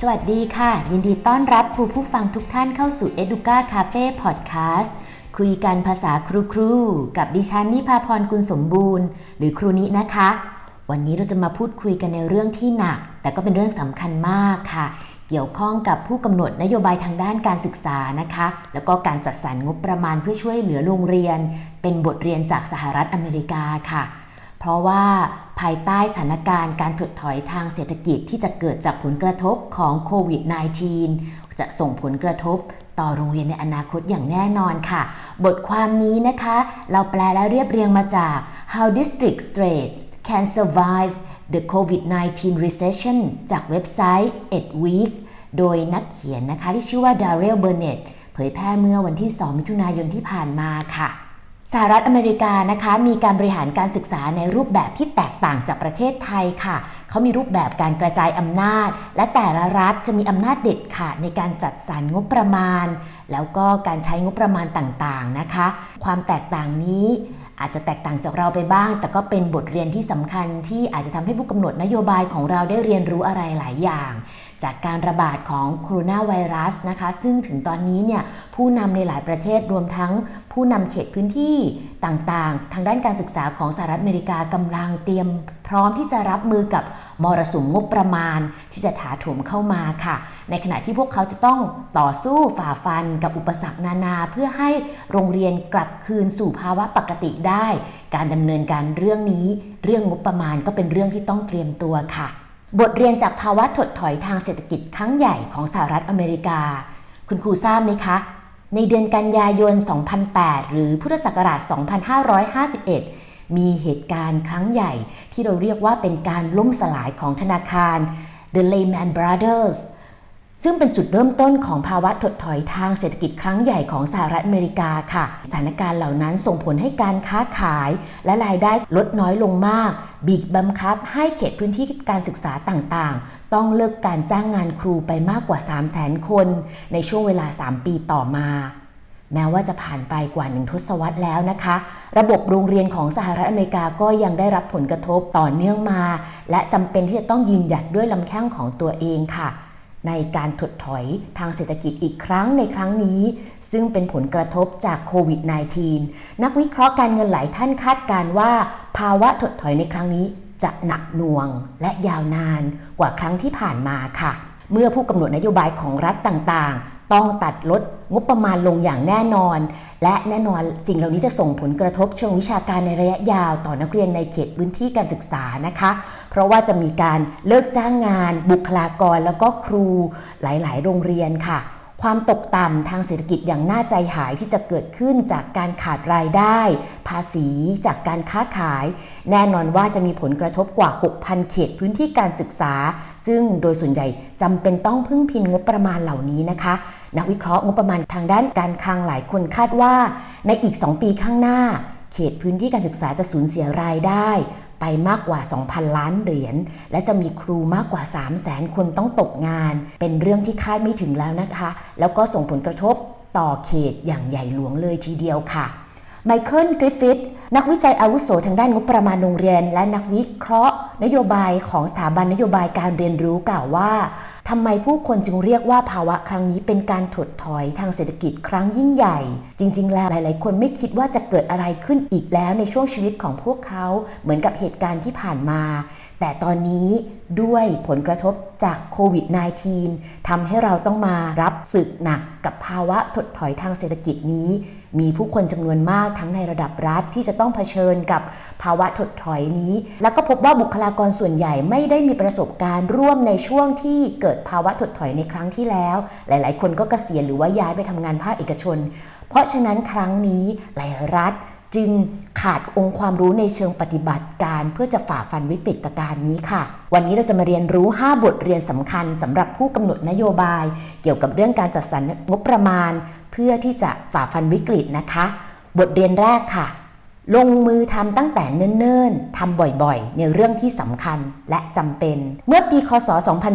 สวัสดีค่ะ ยินดีต้อนรับครูผู้ฟังทุกท่านเข้าสู่ Educa Cafe Podcast คุยกันภาษาครูครูกับดิฉันนิพาพรกุลสมบูรณ์ หรือครูนินะคะ วันนี้เราจะมาพูดคุยกันในเรื่องที่หนัก แต่ก็เป็นเรื่องสำคัญมากค่ะ เกี่ยวข้องกับผู้กำหนดนโยบายทางด้านการศึกษานะคะ แล้วก็การจัดสรรงบประมาณเพื่อช่วยเหลือโรงเรียน เป็นบทเรียนจากสหรัฐอเมริกาค่ะ เพราะว่า ภายใต้สถานการณ์การถดถอยทางเศรษฐกิจที่จะเกิดจากผลกระทบของโควิด -19 จะส่งผลกระทบต่อโรงเรียนในอนาคตอย่างแน่นอนค่ะ บทความนี้นะคะ เราแปลและเรียบเรียงมาจาก How District States Can Survive the COVID-19 Recession จากเว็บไซต์ Ed Week โดยนักเขียนนะคะที่ชื่อว่า Daryl Burnett เผยแพร่เมื่อวันที่ 2 มิถุนายนที่ผ่านมาค่ะ สหรัฐอเมริกานะคะมีการบริหารการศึกษาในรูปแบบที่แตกต่างจากประเทศไทยค่ะ เขามีรูปแบบการกระจายอำนาจ และแต่ละรัฐจะมีอำนาจเด็ดขาดในการจัดสรรงบประมาณ แล้วก็การใช้งบประมาณต่างๆนะคะ ความแตกต่างนี้อาจจะแตกต่างจากเราไปบ้าง แต่ก็เป็นบทเรียนที่สำคัญที่อาจจะทำให้ผู้กำหนดนโยบายของเราได้เรียนรู้อะไรหลายอย่าง จากการระบาดของโคโรนาไวรัสนะคะ ซึ่งถึงตอนนี้เนี่ยผู้นำในหลายประเทศรวมทั้งผู้นำเขตพื้นที่ต่างๆ ทางด้านการศึกษาของสหรัฐอเมริกากำลังเตรียมพร้อมที่จะรับมือกับมรสุมงบประมาณที่จะถาโถมเข้ามาค่ะ ในขณะที่พวกเขาจะต้องต่อสู้ฝ่าฟันกับอุปสรรคนานา เพื่อให้โรงเรียนกลับคืนสู่ภาวะปกติได้ การดำเนินการเรื่องนี้ เรื่องงบประมาณก็เป็นเรื่องที่ต้องเตรียมตัวค่ะ บทเรียนจากภาวะถดถอยทางเศรษฐกิจครั้งใหญ่ของสหรัฐอเมริกา คุณครูทราบไหมคะ ในเดือนกันยายน 2008 หรือพุทธศักราช 2551 มีเหตุการณ์ครั้งใหญ่ที่เราเรียกว่าเป็นการล่มสลายของธนาคาร The Lehman Brothers ซึ่งเป็นจุดเริ่มต้นของภาวะถดถอยทางเศรษฐกิจครั้งใหญ่ของสหรัฐอเมริกาค่ะ สถานการณ์เหล่านั้นส่งผลให้การค้าขาย และรายได้ลดน้อยลงมาก บีบบังคับให้เขตพื้นที่การศึกษาต่างๆ ต้องเลิกการจ้างงานครูไปมากกว่า 3 0 0 0 0 0 คน ในช่วงเวลา 3 ปีต่อมาแม้ว่าจะผ่านไปกว่าหนึ่งทศวรรษแล้วนะคะ ระบบโรงเรียนของสหรัฐอเมริกาก็ยังได้รับผลกระทบต่อเนื่องมา และจำเป็นที่จะต้องยืนหยัดด้วยลำแข้งของตัวเองค่ะ ในการถดถอยทางเศรษฐกิจอีกครั้งในครั้งนี้ ซึ่งเป็นผลกระทบจากโควิด -19 นักวิเคราะห์การเงินหลายท่านคาดการว่า ภาวะถดถอยในครั้งนี้จะหนักหน่วงและยาวนานกว่าครั้งที่ผ่านมาค่ะ เมื่อผู้กำหนดนโยบายของรัฐต่างๆ ต้องตัดลดงบประมาณลงอย่างแน่นอน และแน่นอนสิ่งเหล่านี้จะส่งผลกระทบเชิงวิชาการในระยะยาวต่อนักเรียนในเขตพื้นที่การศึกษานะคะ เพราะว่าจะมีการเลิกจ้างงาน บุคลากรแล้วก็ครูหลาย ๆ โรงเรียนค่ะ ความตกต่ำทางเศรษฐกิจอย่างน่าใจหายที่จะเกิดขึ้นจากการขาดรายได้ ภาษีจากการค้าขาย แน่นอนว่าจะมีผลกระทบกว่า 6,000 เขตพื้นที่การศึกษา ซึ่งโดยส่วนใหญ่จำเป็นต้องพึ่งพิงงบประมาณเหล่านี้นะคะนักวิเคราะห์งบประมาณทางด้านการคลังหลายคนคาดว่า ในอีก 2 ปีข้างหน้า เขตพื้นที่การศึกษาจะสูญเสียรายได้ ไปมากกว่า 2,000 ล้านเหรียญ และจะมีครูมากกว่า 3 0 0แสนคนต้องตกงาน เป็นเรื่องที่คาดไม่ถึงแล้วนะคะ แล้วก็ส่งผลกระทบต่อเขตอย่างใหญ่หลวงเลยทีเดียวค่ะไมเคิลกริฟฟิธนักวิจัยอาวุโสทางด้านงบประมาณโรงเรียน และนักวิเคราะห์ นโยบายของสถาบันนโยบายการเรียนรู้กล่าวว่าทำไมผู้คนจึงเรียกว่าภาวะครั้งนี้เป็นการถดถอยทางเศรษฐกิจครั้งยิ่งใหญ่ จริง ๆ แล้วหลาย ๆ คนไม่คิดว่าจะเกิดอะไรขึ้นอีกแล้วในช่วงชีวิตของพวกเขา เหมือนกับเหตุการณ์ที่ผ่านมา แต่ตอนนี้ด้วยผลกระทบจากโควิด -19 ทำให้เราต้องมารับสึกหนักกับภาวะถดถอยทางเศรษฐกิจนี้ มีผู้คนจำนวนมากทั้งในระดับรัฐที่จะต้องเผชิญกับภาวะถดถอยนี้ แล้วก็พบว่าบุคลากรส่วนใหญ่ไม่ได้มีประสบการณ์ร่วมในช่วงที่เกิดภาวะถดถอยในครั้งที่แล้ว หลาย ๆ คนก็เกษียณหรือว่าย้ายไปทำงานภาคเอกชน เพราะฉะนั้นครั้งนี้หลายรัฐ จึงขาดองค์ความรู้ในเชิงปฏิบัติการ เพื่อจะฝ่าฟันวิกฤตการณ์นี้ค่ะ วันนี้เราจะมาเรียนรู้ 5 บทเรียนสำคัญสำหรับผู้กำหนดนโยบาย เกี่ยวกับเรื่องการจัดสรรงบประมาณ เพื่อที่จะฝ่าฟันวิกฤตนะคะ บทเรียนแรกค่ะ ลงมือทำตั้งแต่เนิ่นๆทำบ่อยๆ ในเรื่องที่สำคัญและจำเป็น เมื่อปีคศ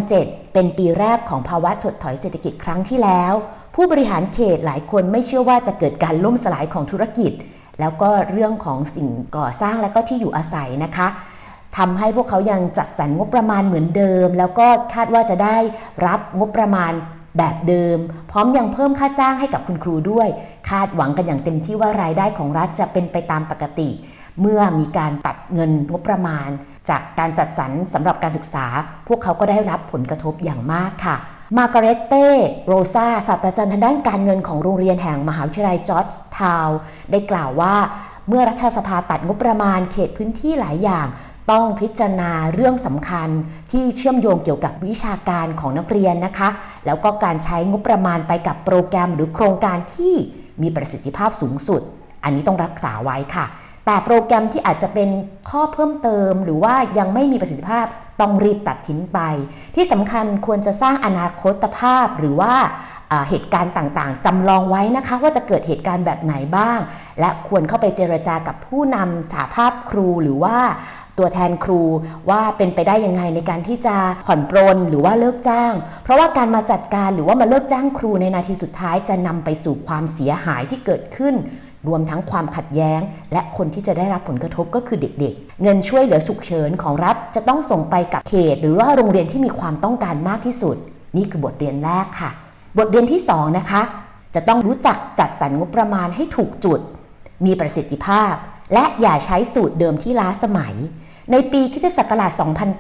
2007 เป็นปีแรกของภาวะถดถอยเศรษฐกิจครั้งที่แล้ว ผู้บริหารเขตหลายคนไม่เชื่อว่าจะเกิดการล่มสลายของธุรกิจ แล้วก็เรื่องของสิ่งก่อสร้างและก็ที่อยู่อาศัยนะคะทำให้พวกเขายังจัดสรรงบประมาณเหมือนเดิม แล้วก็คาดว่าจะได้รับงบประมาณแบบเดิม พร้อมยังเพิ่มค่าจ้างให้กับคุณครูด้วย คาดหวังกันอย่างเต็มที่ว่ารายได้ของรัฐจะเป็นไปตามปกติ เมื่อมีการตัดเงินงบประมาณ จากการจัดสรรสำหรับการศึกษา พวกเขาก็ได้รับผลกระทบอย่างมากค่ะ มาร์กาเรตเต้โรซาศาสตราจารย์ทางด้านการเงินของโรงเรียนแห่งมหาวิทยาลัยจอร์จทาวได้กล่าวว่า เมื่อรัฐสภาตัดงบประมาณเขตพื้นที่หลายอย่าง ต้องพิจารณาเรื่องสำคัญที่เชื่อมโยงเกี่ยวกับวิชาการของนักเรียนนะคะ แล้วก็การใช้งบประมาณไปกับโปรแกรมหรือโครงการที่มีประสิทธิภาพสูงสุด อันนี้ต้องรักษาไว้ค่ะ แต่โปรแกรมที่อาจจะเป็นข้อเพิ่มเติม หรือว่ายังไม่มีประสิทธิภาพต้องรีบตัดทิ้งไป ที่สำคัญควรจะสร้างอนาคตภาพหรือว่าเหตุการณ์ต่างๆจำลองไว้นะคะว่าจะเกิดเหตุการณ์แบบไหนบ้าง และควรเข้าไปเจรจากับผู้นำสาภาพครูหรือว่าตัวแทนครูว่าเป็นไปได้ยังไงในการที่จะผ่อนปรนหรือว่าเลิกจ้าง เพราะว่าการมาจัดการหรือว่ามาเลิกจ้างครูในนาทีสุดท้ายจะนำไปสู่ความเสียหายที่เกิดขึ้น รวมทั้งความขัดแย้ง และคนที่จะได้รับผลกระทบก็คือเด็กๆ เงินช่วยเหลือฉุกเฉินของรัฐจะต้องส่งไปกับเขต หรือว่าโรงเรียนที่มีความต้องการมากที่สุด นี่คือบทเรียนแรกค่ะ บทเรียนที่ 2 นะคะ จะต้องรู้จักจัดสรรงบประมาณให้ถูกจุด มีประสิทธิภาพ และอย่าใช้สูตรเดิมที่ล้าสมัย ในปีคิศักราช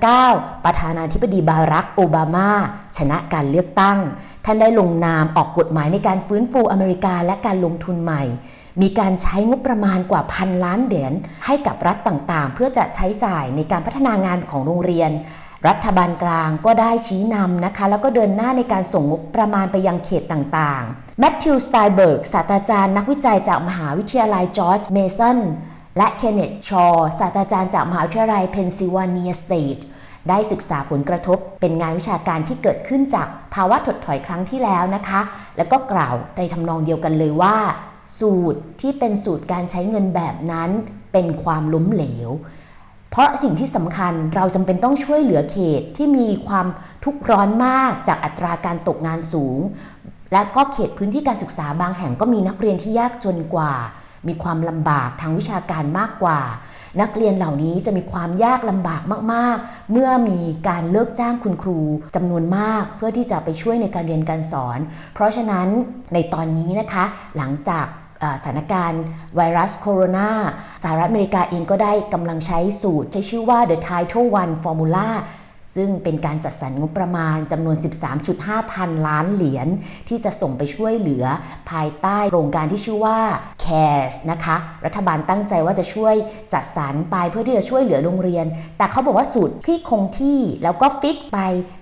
2009 ประธานาธิบดีบารักโอบามา ชนะการเลือกตั้ง ท่านได้ลงนามออกกฎหมายในการฟื้นฟูอเมริกาและการลงทุนใหม่ มีการใช้งบประมาณกว่าพันล้านเหรียญให้กับรัฐต่างๆ เพื่อจะใช้จ่ายในการพัฒนางานของโรงเรียน รัฐบาลกลางก็ได้ชี้นำนะคะ แล้วก็เดินหน้าในการส่งงบประมาณไปยังเขตต่างๆแมทธิวสไตเบิร์กศาสตราจารย์นักวิจัยจากมหาวิทยาลัยจอร์จเมสันและเคนเนตชอร์ศาสตราจารย์จากมหาวิทยาลัยเพนซิลเวเนียสเตท ได้ศึกษาผลกระทบ เป็นงานวิชาการที่เกิดขึ้นจากภาวะถดถอยครั้งที่แล้วนะคะ แล้วก็กล่าวในทำนองเดียวกันเลยว่า สูตรที่เป็นสูตรการใช้เงินแบบนั้น เป็นความล้มเหลว เพราะสิ่งที่สำคัญเราจำเป็นต้องช่วยเหลือเขตที่มีความทุกข์ร้อนมากจากอัตราการตกงานสูง และก็เขตพื้นที่การศึกษาบางแห่งก็มีนักเรียนที่ยากจนกว่า มีความลำบากทางวิชาการมากกว่า นักเรียนเหล่านี้จะมีความยากลำบากมาก ๆ เมื่อมีการเลิกจ้างคุณครูจำนวนมาก เพื่อที่จะไปช่วยในการเรียนการสอน เพราะฉะนั้นในตอนนี้นะคะ หลังจากสถานการณ์ไวรัสโคโรนาสหรัฐอเมริกาเองก็ได้กำลังใช้สูตร ใช้ชื่อว่า The Title One Formula ซึ่งเป็นการจัดสรรงบประมาณจำนวน 13.5 พันล้านเหรียญที่จะส่งไปช่วยเหลือภายใต้โครงการที่ชื่อว่า CARES นะคะ รัฐบาลตั้งใจว่าจะช่วยจัดสรรไปเพื่อที่จะช่วยเหลือโรงเรียน แต่เขาบอกว่าสูตรที่คงที่แล้วก็ฟิกไป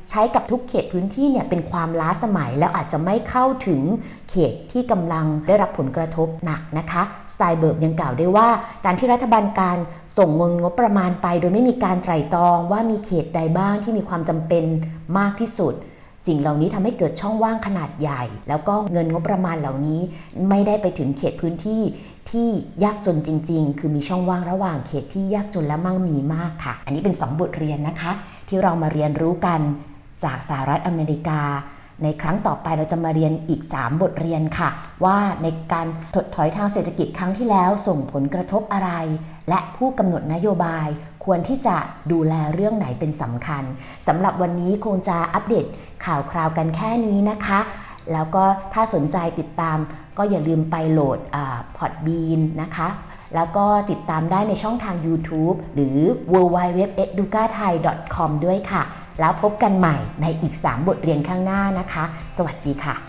ใช้กับทุกเขตพื้นที่เนี่ยเป็นความล้าสมัยแล้วอาจจะไม่เข้าถึงเขตที่กำลังได้รับผลกระทบหนักนะคะสไตเบิร์กยังกล่าวได้ว่า การที่รัฐบาลการส่งเงินงบประมาณไป โดยไม่มีการไตร่ตรองว่ามีเขตใดบ้างที่มีความจำเป็นมากที่สุด สิ่งเหล่านี้ทำให้เกิดช่องว่างขนาดใหญ่ แล้วก็เงินงบประมาณเหล่านี้ ไม่ได้ไปถึงเขตพื้นที่ที่ยากจนจริง ๆ คือมีช่องว่างระหว่างเขตที่ยากจนและมั่งมีมากค่ะ อันนี้เป็น 2 บทเรียนนะคะ ที่เรามาเรียนรู้กัน จากสหรัฐอเมริกา ในครั้งต่อไปเราจะมาเรียนอีก 3 บทเรียนค่ะ ว่าในการถดถอยทางเศรษฐกิจครั้งที่แล้วส่งผลกระทบอะไร และผู้กำหนดนโยบายควรที่จะดูแลเรื่องไหนเป็นสำคัญสำหรับวันนี้คงจะอัปเดตข่าวคราวกันแค่นี้นะคะ แล้วก็ถ้าสนใจติดตามก็อย่าลืมไปโหลดพอดบีนนะคะแล้วก็ติดตามได้ในช่องทาง YouTube หรือ w w w e d u c a t h a i c o m ด้วยค่ะ แล้วพบกันใหม่ในอีก 3 บทเรียนข้างหน้านะคะ สวัสดีค่ะ